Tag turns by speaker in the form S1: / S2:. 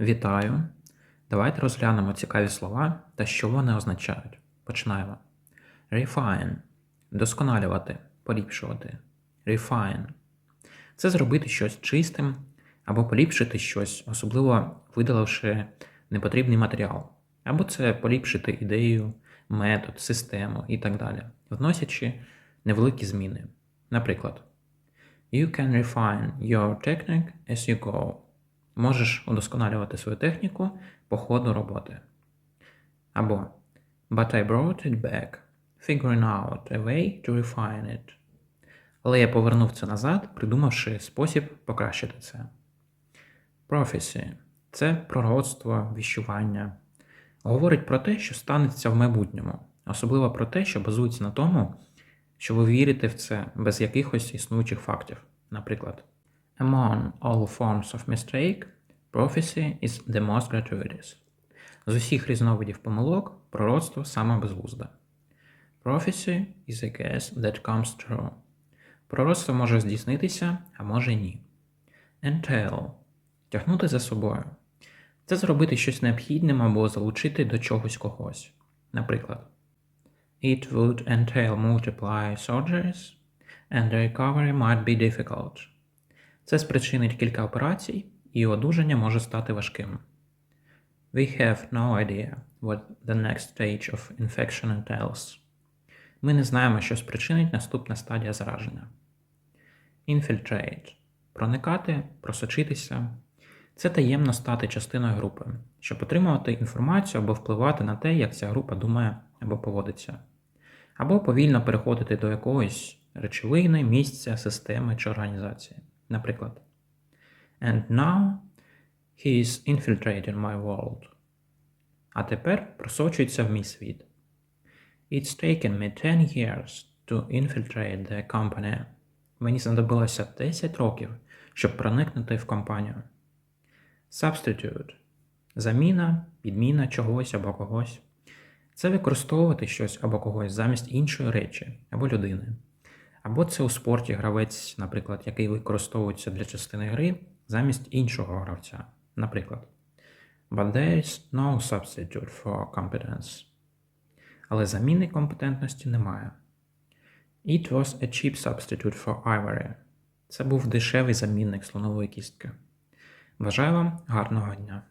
S1: Вітаю! Давайте розглянемо цікаві слова та що вони означають. Починаємо. Refine досконалювати, поліпшувати. Refine це зробити щось чистим або поліпшити щось, особливо видаливши непотрібний матеріал. Або це поліпшити ідею, метод, систему і так далі, вносячи невеликі зміни. Наприклад, You can refine your technique as you go. Можеш удосконалювати свою техніку по ходу роботи. Або But I brought it back, figuring out a way to refine it. Але я повернув це назад, придумавши спосіб покращити це. Prophecy – це пророцтво, віщування. Говорить про те, що станеться в майбутньому, особливо про те, що базується на тому, що ви вірите в це без якихось існуючих фактів. Наприклад, Among all forms of mistake, prophecy is the most gratuitous. З усіх різновидів помилок пророцтво саме безглузде. Prophecy is a guess that comes true. Пророцтво може здійснитися, а може ні. Entail – тягнути за собою. Це зробити щось необхідним або залучити до чогось когось. Наприклад, It would entail multiply surgeries, and recovery might be difficult. Це спричинить кілька операцій, і одужання може стати важким. We have no idea what the next stage of infection entails. Ми не знаємо, що спричинить наступна стадія зараження. Infiltrate проникати, просочитися. Це таємно стати частиною групи, щоб отримувати інформацію або впливати на те, як ця група думає або поводиться, або повільно переходити до якогось речовини, місця, системи чи організації. Наприклад, And now he is infiltrating my world. А тепер просочується в мій світ. It's taken me 10 years to infiltrate the company. Мені знадобилося 10 років, щоб проникнути в компанію. Substitute заміна, підміна чогось або когось. Це використовувати щось або когось замість іншої речі або людини. Або це у спорті гравець, наприклад, який використовується для частини гри замість іншого гравця. Наприклад, But there is no substitute for competence. Але заміни компетентності немає. It was a cheap substitute for ivory. Це був дешевий замінник слонової кістки. Бажаю вам гарного дня!